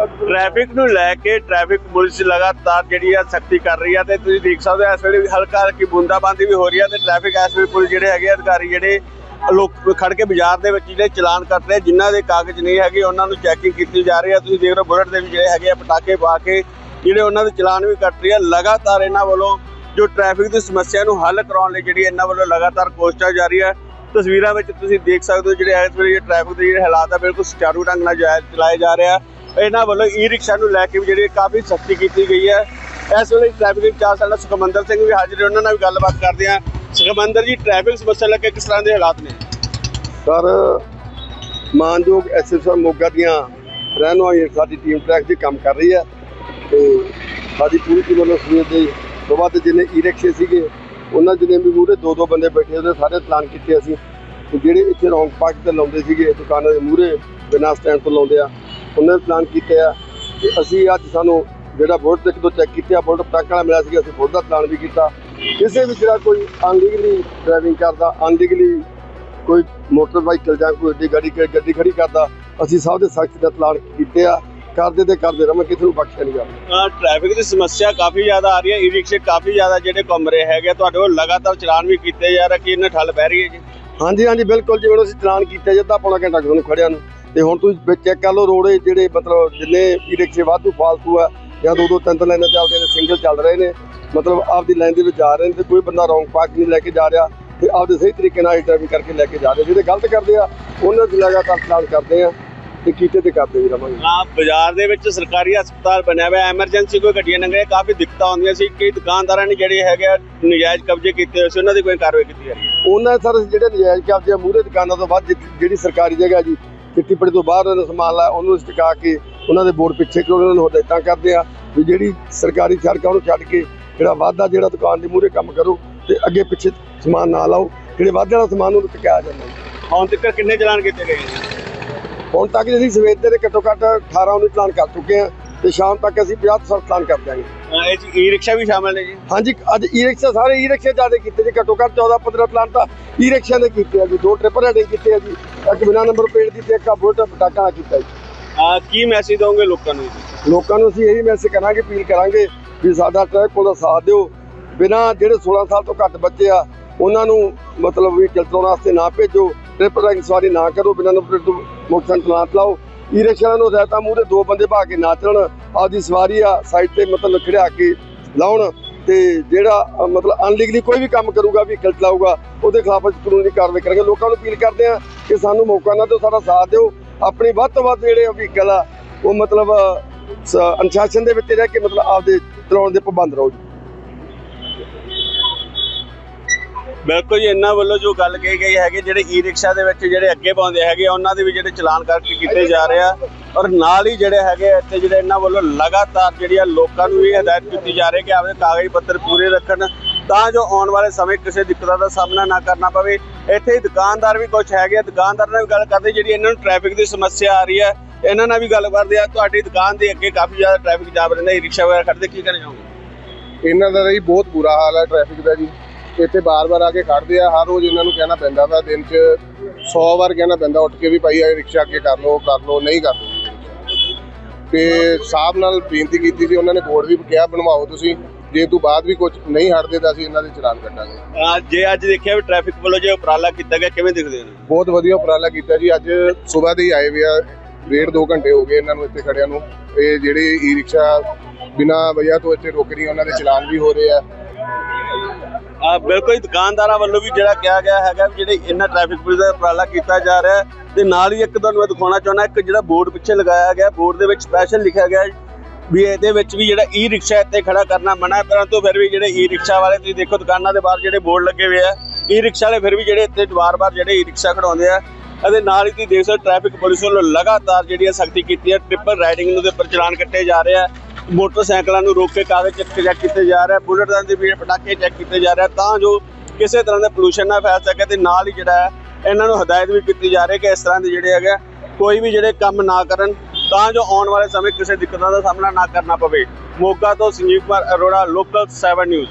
Traffic ਨੂੰ ਲੈ ਕੇ traffic police ਲਗਾਤਾਰ ਜਿਹੜੀ ਆ ਸਖਤੀ ਕਰ ਰਹੀ ਆ ਤੇ ਤੁਸੀਂ ਦੇਖ ਸਕਦੇ ਹੋ ਇਸ ਵੇਲੇ ਹਲਕਾ ਹਲਕੀ ਬੂੰਦਾਬਾਂਦੀ ਵੀ ਹੋ ਰਹੀ ਆ ਤੇ ਟ੍ਰੈਫਿਕ ਇਸ ਵੇਲੇ ਪੁਲਿਸ ਜਿਹੜੇ ਹੈਗੇ ਆ, ਅਧਿਕਾਰੀ ਜਿਹੜੇ ਲੋਕ ਖੜ ਕੇ ਬਾਜ਼ਾਰ ਦੇ ਵਿੱਚ ਜਿਹੜੇ ਚਲਾਨ ਕੱਟ ਰਹੇ ਜਿਨ੍ਹਾਂ ਦੇ ਕਾਗਜ਼ ਨਹੀਂ ਹੈਗੇ ਉਹਨਾਂ ਨੂੰ ਚੈਕਿੰਗ ਕੀਤੀ ਜਾ ਰਹੀ ਆ। ਤੁਸੀਂ ਦੇਖ ਰਹੇ ਹੋ ਬੁਲਟ ਦੇ ਵੀ ਜਿਹੜੇ ਹੈਗੇ ਆ ਪਟਾਕੇ ਪਾ ਕੇ ਜਿਹੜੇ ਉਹਨਾਂ ਦੇ ਚਲਾਨ ਵੀ ਕੱਟ ਰਹੀ ਆ। ਲਗਾਤਾਰ ਇਹਨਾਂ ਵੱਲੋਂ ਜੋ ਟ੍ਰੈਫਿਕ ਦੀ ਸਮੱਸਿਆ ਨੂੰ ਹੱਲ ਕਰਾਉਣ ਲਈ ਜਿਹੜੀ ਇਹਨਾਂ ਵੱਲੋਂ ਲਗਾਤਾਰ ਕੋਸ਼ਿਸ਼ਾਂ ਜਾਰੀ ਹੈ ਤਸਵੀਰਾਂ ਵਿੱਚ ਤੁਸੀਂ ਦੇਖ ਸਕਦੇ ਹੋ ਜਿਹੜੇ ਇਸ ਵੇਲੇ ਟ੍ਰੈਫਿਕ ਦੇ ਜਿਹੜੇ ਹਾਲਾਤ ਆ ਬਿਲਕੁਲ ਸੁਚਾਰੂ ਢੰਗ ਨਾਲ ਜਾਇ- ਚਲਾਏ ਜਾ ਰਿਹਾ ਇਹਨਾਂ ਵੱਲੋਂ ਈ ਰਿਕਸ਼ਾ ਨੂੰ ਲੈ ਕੇ ਵੀ ਜਿਹੜੀ ਕਾਫੀ ਸਖਤੀ ਕੀਤੀ ਗਈ ਹੈ। ਇਸ ਵੇਲੇ ਟ੍ਰੈਫਿਕ ਇੰਚਾਰਜ ਸਾਡਾ ਸੁਖਮੰਦਰ ਸਿੰਘ ਵੀ ਹਾਜ਼ਰ ਨੇ, ਉਹਨਾਂ ਨਾਲ ਵੀ ਗੱਲਬਾਤ ਕਰਦੇ ਆ ਸੁਖਮੰਦਰ ਜੀ ਟ੍ਰੈਫਿਕ ਸਮੱਸਿਆ ਲੈ ਕੇ ਕਿਸ ਤਰ੍ਹਾਂ ਦੇ ਹਾਲਾਤ ਨੇ? ਸਰ, ਮਾਨਯੋਗ ਐਸਐਸਆਰ ਮੋਗਾ ਦੀਆਂ ਰਹਿਣ ਵਾਲੀ ਸਾਡੀ ਟੀਮ ਟਰੈਕ ਦੀ ਕੰਮ ਕਰ ਰਹੀ ਹੈ ਤੇ ਸਾਡੀ ਪੂਰੀ ਟੀਮ ਵੱਲੋਂ ਸਵੇਰ ਦੇ ਤੋਂ ਬਾਅਦ ਜਿਹਨੇ ਈ ਰਿਕਸ਼ੇ ਸੀਗੇ, ਉਹਨਾਂ ਜਿਹਨੇ ਵੀ ਮੂਹਰੇ ਦੋ ਦੋ ਬੰਦੇ ਬੈਠੇ ਉਹਦੇ ਸਾਰੇ ਪਲਾਨ ਕੀਤੇ ਅਸੀਂ। ਜਿਹੜੇ ਇੱਥੇ ਰੌਂਗ ਪਾਰਕ ਤੇ ਲਾਉਂਦੇ ਸੀਗੇ, ਦੁਕਾਨਾਂ ਦੇ ਮੂਹਰੇ ਬਿਨਾਂ ਸਟੈਂਡ ਤੋਂ ਲਾਉਂਦੇ ਆ ਉਹਨਾਂ ਦੇ ਪਲਾਨ ਕੀਤੇ ਆ। ਤੇ ਅਸੀਂ ਅੱਜ ਸਾਨੂੰ ਜਿਹੜਾ ਬੁਲਟ ਇੱਕ ਦੋ ਚੈੱਕ ਕੀਤੇ ਆ ਬੁਲਟ ਪਟਾਕਾ ਵਾਲਾ ਮਿਲਿਆ ਸੀਗਾ ਅਸੀਂ ਬੁਲਟ ਦਾ ਪਲਾਨ ਵੀ ਕੀਤਾ। ਕਿਸੇ ਵੀ ਜਿਹੜਾ ਕੋਈ ਅਨਲੀਗਲੀ ਡਰਾਈਵਿੰਗ ਕਰਦਾ ਅਨਲੀਗਲੀ ਕੋਈ ਮੋਟਰਸਾਈਕਲ ਜਾਂ ਕੋਈ ਵੱਡੀ ਗੱਡੀ ਗੱਡੀ ਖੜੀ ਕਰਦਾ ਅਸੀਂ ਸਭ ਦੇ ਸਖਤ ਦਾ ਤਲਾਨ ਕੀਤੇ ਆ। ਕਰਦੇ ਤੇ ਕਰਦੇ ਰਵਾਂ ਕਿਸੇ ਨੂੰ ਬਖਸ਼ਿਆ ਨਹੀਂ ਜਾਵੇ। ਟ੍ਰੈਫਿਕ ਦੀ ਸਮੱਸਿਆ ਕਾਫੀ ਜ਼ਿਆਦਾ ਆ ਰਹੀ ਹੈ ਈ ਰਿਕਸ਼ੇ ਕਾਫੀ ਜ਼ਿਆਦਾ ਜਿਹੜੇ ਘੁੰਮ ਰਹੇ ਹੈਗੇ। ਤੁਹਾਡੇ ਕੋਲ ਲਗਾਤਾਰ ਚਲਾਨ ਵੀ ਕੀਤੇ ਜਾ ਰਹੇ ਕਿ ਇਹਨਾਂ ਠੱਲ ਪੈ ਰਹੀ ਹੈ ਜੀ? ਹਾਂਜੀ ਹਾਂਜੀ ਬਿਲਕੁਲ ਜਿਵੇਂ ਅਸੀਂ ਚਲਾਨ ਕੀਤੇ ਜੱਦਾ ਪੌਣਾ ਘੰਟਾ ਤੁਹਾਨੂੰ ਖੜਿਆ ਨੂੰ। ਤੇ ਹੁਣ ਤੁਸੀਂ ਚੈੱਕ ਕਰ ਲਓ ਰੋੜੇ ਜਿਹੜੇ ਮਤਲਬ ਜਿੰਨੇ ਈ ਰਿਕਸ਼ੇ ਵਾਧੂ ਫਾਲਤੂ ਆ ਜਾਂ ਦੋ ਦੋ ਤਿੰਨ ਤਿੰਨ ਲਾਈਨਾਂ ਚੱਲਦੀਆਂ ਨੇ ਸਿੰਗਲ ਚੱਲ ਰਹੇ ਨੇ ਮਤਲਬ ਆਪਦੀ ਲਾਈਨ ਦੇ ਵਿੱਚ ਜਾ ਰਹੇ ਨੇ ਤੇ ਕੋਈ ਬੰਦਾ ਰੌਂਗ ਪਾਰਕ ਨਹੀਂ ਲੈ ਕੇ ਜਾ ਰਿਹਾ ਤੇ ਆਪਦੇ ਸਹੀ ਤਰੀਕੇ ਨਾਲ ਡਰਾਈਵਿੰਗ ਕਰਕੇ ਲੈ ਕੇ ਜਾ ਰਹੇ। ਜਿਹੜੇ ਗਲਤ ਕਰਦੇ ਆ ਉਹਨਾਂ ਦੀ ਲਗਾਤਾਰ ਚਲਾਨ ਕਰਦੇ ਆ ਤੇ ਕੀਤੇ ਤੇ ਕਰਦੇ ਵੀ ਰਵਾਂਗੇ ਹਾਂ ਬਾਜ਼ਾਰ ਦੇ ਵਿੱਚ ਸਰਕਾਰੀ ਹਸਪਤਾਲ ਬਣਿਆ ਹੋਇਆ ਐਮਰਜੈਂਸੀ ਕੋਈ ਗੱਡੀਆਂ ਲੰਘੇ ਕਾਫੀ ਦਿੱਕਤਾਂ ਆਉਂਦੀਆਂ ਸੀ। ਕਈ ਦੁਕਾਨਦਾਰਾਂ ਨੇ ਜਿਹੜੇ ਹੈਗੇ ਆ, ਨਜਾਇਜ਼ ਕਬਜ਼ੇ ਕੀਤੇ ਹੋਏ ਸੀ ਉਹਨਾਂ ਦੀ ਕੋਈ ਕਾਰਵਾਈ ਕੀਤੀ ਜਾ ਰਹੀ ਹੈ? ਉਹਨਾਂ ਸਰ ਜਿਹੜੇ ਨਜਾਇਜ਼ ਕਬਜ਼ੇ ਮੂਹਰੇ ਦੁਕਾਨਾਂ ਤੋਂ ਬਾਅਦ ਜਿ- ਜਿਹੜੀ ਸਰਕਾਰੀ ਜਗ੍ਹਾ ਜੀ ਚਿੱਟੀ ਪੜੀ ਤੋਂ ਬਾਹਰ ਦਾ ਸਮਾਨ ਲਾਇਆ ਉਹਨੂੰ ਸਟਿਕਾ ਕੇ ਉਹਨਾਂ ਦੇ ਬੋਰਡ ਪਿੱਛੇ ਕਿ ਉਹਨਾਂ ਨੂੰ ਹਦਾਇਤਾਂ ਕਰਦੇ ਆ ਵੀ ਜਿਹੜੀ ਸਰਕਾਰੀ ਸੜਕ ਉਹਨੂੰ ਛੱਡ ਕੇ ਜਿਹੜਾ ਵਾਧਾ ਜਿਹੜਾ ਦੁਕਾਨ ਦੇ ਮੂਹਰੇ ਕੰਮ ਕਰੋ ਤੇ ਅੱਗੇ ਪਿੱਛੇ ਸਮਾਨ ਨਾ ਲਾਓ ਜਿਹੜੇ ਵਾਧੇ ਵਾਲਾ ਸਮਾਨ ਉਹਨੂੰ ਟਿਕਾਇਆ ਜਾਂਦਾ। ਹੁਣ ਤੱਕ ਕਿੰਨੇ ਚਲਾਨ ਕੀਤੇ ਗਏ? ਹੁਣ ਤੱਕ ਜੀ ਅਸੀਂ ਸਵੇਰ ਦੇ ਘੱਟੋ ਘੱਟ 18 19 ਚਲਾਨ ਕਰ ਚੁੱਕੇ ਆ ਤੇ ਸ਼ਾਮ ਤੱਕ ਅਸੀਂ 50 ਤੋਂ 60 ਚਲਾਨ ਕਰ ਅਹ ਇਹ 'ਚ ਈ ਰਿਕਸ਼ਾ ਵੀ ਸ਼ਾਮਲ ਨੇ ਜੀ। ਹਾਂਜੀ ਅੱਜ ਈ ਰਿਕਸ਼ਾ ਸਾਰੇ ਈ ਰਿਕਸ਼ੇ ਜ਼ਿਆਦਾ ਕੀਤੇ ਜੀ ਘੱਟੋ ਘੱਟ 14 15 ਪਲਾਨ ਤਾਂ ਈ ਰਿਕਸ਼ਿਆਂ ਦੇ ਕੀਤੇ ਆ ਜੀ ਦੋ ਟ੍ਰਿਪਲ ਰਾਈਡਿੰਗ ਕੀਤੇ ਆ ਜੀ ਇੱਕ ਬਿਨਾਂ ਨੰਬਰ ਪਲੇਟ ਦੀ ਤੇ ਇੱਕ ਆ ਬੁਲਟ ਪਟਾਕਾ ਕੀਤਾ ਜੀ। ਅਹ ਕੀ ਮੈਸੇਜ ਦੋਗੇ ਲੋਕਾਂ ਨੂੰ? ਜੀ? ਲੋਕਾਂ ਨੂੰ ਅਸੀਂ ਇਹੀ ਮੈਸੇਜ ਕਰਾਂਗੇ ਅਪੀਲ ਕਰਾਂਗੇ ਵੀ ਸਾਡਾ ਟਰੈਕ ਕੋਲ ਸਾਥ ਦਿਓ। ਬਿਨਾਂ ਜਿਹੜੇ 16 ਸਾਲ ਤੋਂ ਘੱਟ ਬੱਚੇ ਆ ਉਹਨਾਂ ਨੂੰ ਮਤਲਬ ਵੀ ਚਲਾਉਣ ਵਾਸਤੇ ਨਾ ਭੇਜੋ ਟ੍ਰਿਪਲ ਰਾਈਡਿੰਗ ਸਵਾਰੀ ਨਾ ਕਰੋ ਬਿਨਾਂ ਨੰਬਰ ਪਲੇਟ ਤੋਂ ਮੋਟਰਸਾਈਕਲ ਨਾ ਚਲਾਓ ਈ ਰਿਕਸ਼ਾ ਨੂੰ ਹਦਾਇਤਾਂ ਮੂਹਰੇ ਦੋ ਬੰਦੇ ਭਾ ਕੇ ਨਾ ਆਪਦੀ ਸਵਾਰੀ ਆ ਸਾਈਡ ਤੇ ਮਤਲਬ ਖੜਿਆ ਕੇ ਲਾਉਣ ਤੇ ਜਿਹੜਾ ਮਤਲਬ ਅਨਲੀਗਲੀ ਕੋਈ ਵੀ ਕੰਮ ਕਰੂਗਾ ਵੀ ਚਲਾਊਗਾ, ਉਹਦੇ ਖਿਲਾਫ ਅਸੀਂ ਕਾਨੂੰਨੀ ਕਾਰਵਾਈ ਕਰਾਂਗੇ। ਲੋਕਾਂ ਨੂੰ ਅਪੀਲ ਕਰਦੇ ਆ ਕਿ ਸਾਨੂੰ ਮੌਕਾ ਨਾ ਦਿਓ, ਸਾਡਾ ਸਾਥ ਦਿਓ। ਆਪਣੀ ਵੱਧ ਤੋਂ ਵੱਧ ਜਿਹੜੇ ਵਹੀਕਲ ਆ, ਉਹ ਮਤਲਬ ਅਨੁਸ਼ਾਸਨ ਦੇ ਵਿੱਚ ਰਹਿ ਕੇ ਮਤਲਬ ਆਪਦੇ ਚਲਾਉਣ ਦੇ ਪਾਬੰਦ ਰਹੋ ਜੀ। ਬਿਲਕੁਲ ਜੀ ਇਹਨਾਂ ਵੱਲੋਂ ਜੋ ਗੱਲ ਕਹੀ ਗਈ ਹੈਗੀ, ਜਿਹੜੇ ਈ ਰਿਕਸ਼ਾ ਦੇ ਵਿੱਚ ਜਿਹੜੇ ਅੱਗੇ ਪਾਉਂਦੇ ਹੈਗੇ, ਉਹਨਾਂ ਦੇ ਵੀ ਜਿਹੜੇ ਚਲਾਨ ਕਰਕੇ ਕੀਤੇ ਜਾ ਰਹੇ ਆ। ਔਰ ਨਾਲ ਹੀ ਜਿਹੜੇ ਹੈਗੇ ਆ, ਇੱਥੇ ਜਿਹੜੇ ਇਹਨਾਂ ਵੱਲੋਂ ਲਗਾਤਾਰ ਜਿਹੜੀਆਂ ਲੋਕਾਂ ਨੂੰ ਵੀ ਹਦਾਇਤ ਕੀਤੀ ਜਾ ਰਹੀ ਹੈ ਕਿ ਆਪਦੇ ਕਾਗਜ਼ ਪੱਤਰ ਪੂਰੇ ਰੱਖਣ, ਤਾਂ ਜੋ ਆਉਣ ਵਾਲੇ ਸਮੇਂ ਕਿਸੇ ਦਿੱਕਤਾਂ ਦਾ ਸਾਹਮਣਾ ਨਾ ਕਰਨਾ ਪਵੇ। ਇੱਥੇ ਹੀ ਦੁਕਾਨਦਾਰ ਵੀ ਕੁਝ ਹੈਗੇ ਆ, ਦੁਕਾਨਦਾਰ ਨਾਲ ਵੀ ਗੱਲ ਕਰਦੇ, ਜਿਹੜੀ ਇਹਨਾਂ ਨੂੰ ਟ੍ਰੈਫਿਕ ਦੀ ਸਮੱਸਿਆ ਆ ਰਹੀ ਹੈ ਇਹਨਾਂ ਨਾਲ ਵੀ ਗੱਲ ਕਰਦੇ ਆ, ਤੁਹਾਡੀ ਦੁਕਾਨ ਦੇ ਅੱਗੇ ਕਾਫੀ ਜ਼ਿਆਦਾ ਟ੍ਰੈਫਿਕ ਜਾਮ ਰਹਿੰਦਾ ਈ ਰਿਕਸ਼ਾ ਵਗੈਰਾ ਖੜਦੇ ਕੀ ਕਹਿਣਾ ਚਾਹੋਗੇ? ਇਹਨਾਂ ਦਾ ਜੀ ਬਹੁਤ ਬੁਰਾ ਹਾਲ ਹੈ ਟ੍ਰੈਫਿਕ ਦਾ ਜੀ। ਇੱਥੇ ਬਾਰ-ਬਾਰ ਆ ਕੇ ਖੜਦੇ ਆ ਹਰ ਰੋਜ਼ ਇਹਨਾਂ ਨੂੰ ਕਹਿਣਾ ਪੈਂਦਾ ਵਾ ਦਿਨ 'ਚ 100 ਵਾਰ ਕਹਿਣਾ ਪੈਂਦਾ ਉੱਠ ਕੇ ਵੀ ਭਾਈ ਇਹ ਰਿਕਸ਼ਾ ਅੱਗੇ ਕਰ ਲਓ ਕਰ ਲਓ ਨਹੀਂ ਕਰਦੇ ਤੇ ਸਾਹਿਬ ਨਾਲ ਬੇਨਤੀ ਕੀਤੀ ਸੀ ਉਹਨਾਂ ਨੇ ਬੋਰਡ ਵੀ ਕਿਹਾ ਬਣਵਾਓ ਤੁਸੀਂ ਜੇ ਤੋਂ ਬਾਅਦ ਵੀ ਕੁਝ ਨਹੀਂ ਹਟਦੇ ਤਾਂ ਅਸੀਂ ਇਹਨਾਂ ਦੇ ਚਲਾਨ ਕੱਟਾਂਗੇ ਅਹ ਜੇ ਅੱਜ ਦੇਖਿਆ ਵੀ ਟ੍ਰੈਫਿਕ ਵੱਲੋਂ ਜੇ ਉਪਰਾਲਾ ਕੀਤਾ ਗਿਆ ਕਿਵੇਂ ਦਿਖਦੇ ਨੇ ਬਹੁਤ ਵਧੀਆ ਉਪਰਾਲਾ ਕੀਤਾ ਜੀ ਅੱਜ ਸਵੇਰ ਦੇ ਹੀ ਆਏ ਵੀ ਆ ਡੇਢ ਦੋ ਘੰਟੇ ਹੋ ਗਏ ਇਹਨਾਂ ਨੂੰ ਇੱਥੇ ਖੜਿਆਂ ਨੂੰ। ਇਹ ਜਿਹੜੇ ਈ ਰਿਕਸ਼ਾ ਬਿਨਾਂ ਵਜ੍ਹਾ ਤੋਂ ਇੱਥੇ ਰੁਕ ਰਹੀ ਉਹਨਾਂ ਦੇ ਚਲਾਨ ਵੀ ਹੋ ਰਹੇ ਆ ਆ। ਬਿਲਕੁਲ ਹੀ ਦੁਕਾਨਦਾਰਾਂ ਵੱਲੋਂ ਵੀ ਜਿਹੜਾ ਕਿਹਾ ਗਿਆ ਹੈਗਾ ਵੀ ਜਿਹੜੇ ਇਹਨਾਂ ਟ੍ਰੈਫਿਕ ਪੁਲਿਸ ਦਾ ਉਪਰਾਲਾ ਕੀਤਾ ਜਾ ਰਿਹਾ ਹੈ। ਤੇ ਨਾਲ ਹੀ ਇੱਕ ਤੁਹਾਨੂੰ ਮੈਂ ਦਿਖਾਉਣਾ ਚਾਹੁੰਦਾ, ਇੱਕ ਜਿਹੜਾ ਬੋਰਡ ਪਿੱਛੇ ਲਗਾਇਆ ਗਿਆ, ਬੋਰਡ ਦੇ ਵਿੱਚ ਸਪੈਸ਼ਲ ਲਿਖਿਆ ਗਿਆ ਵੀ ਇਹਦੇ ਵਿੱਚ ਵੀ ਜਿਹੜਾ ਈ ਰਿਕਸ਼ਾ ਇੱਥੇ ਖੜਾ ਕਰਨਾ ਮਨਾ ਹੈ। ਪਰੰਤੂ ਫਿਰ ਵੀ ਜਿਹੜੇ ਈ ਰਿਕਸ਼ਾ ਵਾਲੇ, ਤੁਸੀਂ ਦੇਖੋ ਦੁਕਾਨਾਂ ਦੇ ਬਾਹਰ ਜਿਹੜੇ ਬੋਰਡ ਲੱਗੇ ਹੋਏ ਆ ਈ ਰਿਕਸ਼ਾ ਵਾਲੇ ਫਿਰ ਵੀ ਜਿਹੜੇ ਇੱਥੇ ਵਾਰ-ਵਾਰ ਜਿਹੜੇ ਈ ਰਿਕਸ਼ਾ ਖੜਾਉਂਦੇ ਆ। ਅਤੇ ਨਾਲ ਹੀ ਤੁਸੀਂ ਦੇਖ ਸਕਦੇ ਟ੍ਰੈਫਿਕ ਪੁਲਿਸ ਵੱਲੋਂ ਲਗਾਤਾਰ ਜਿਹੜੀ ਹੈ ਸਖਤੀ ਕੀਤੀ ਹੈ ਟ੍ਰਿਪਲ ਰਾਈਡਿੰਗ ਨੂੰ ਦੇ ਉੱਪਰ ਚਲਾਨ ਕੱਟੇ ਜਾ ਰਹੇ ਆ। ਮੋਟਰਸਾਈਕਲਾਂ ਨੂੰ ਰੋਕ ਕੇ ਕਾਗਜ਼ ਚੈੱਕ ਚੈੱਕ ਕੀਤੇ ਜਾ ਰਿਹਾ ਆ। ਬੁਲਟ ਦਾ ਦੇ ਵੀ ਪਟਾਕੇ ਚੈੱਕ ਕੀਤੇ ਜਾ ਰਿਹਾ ਤਾਂ ਜੋ ਕਿਸੇ ਤਰ੍ਹਾਂ ਦਾ ਪੋਲੂਸ਼ਨ ਨਾ ਫੈਲ ਸਕੇ ਤੇ ਨਾਲ ਹੀ ਜਿਹੜਾ ਹੈ, ਇਹਨਾਂ ਨੂੰ ਹਦਾਇਤ ਵੀ ਕੀਤੀ ਜਾ ਰਹੀ ਹੈ ਕਿ ਇਸ ਤਰ੍ਹਾਂ ਦੇ ਜਿਹੜੇ ਹੈਗੇ ਕੋਈ ਵੀ ਜਿਹੜੇ ਕੰਮ ਨਾ ਕਰਨ। ਤਾਂ ਜੋ ਆਉਣ ਵਾਲੇ ਸਮੇਂ ਕਿਸੇ ਦਿੱਕਤਾਂ ਦਾ ਸਾਹਮਣਾ ਨਾ ਕਰਨਾ ਪਵੇ। ਮੋਗਾ ਤੋਂ ਸੰਜੀਵ ਕੁਮਾਰ ਅਰੋੜਾ ਲੋਕਲ 7 ਨਿਊਜ਼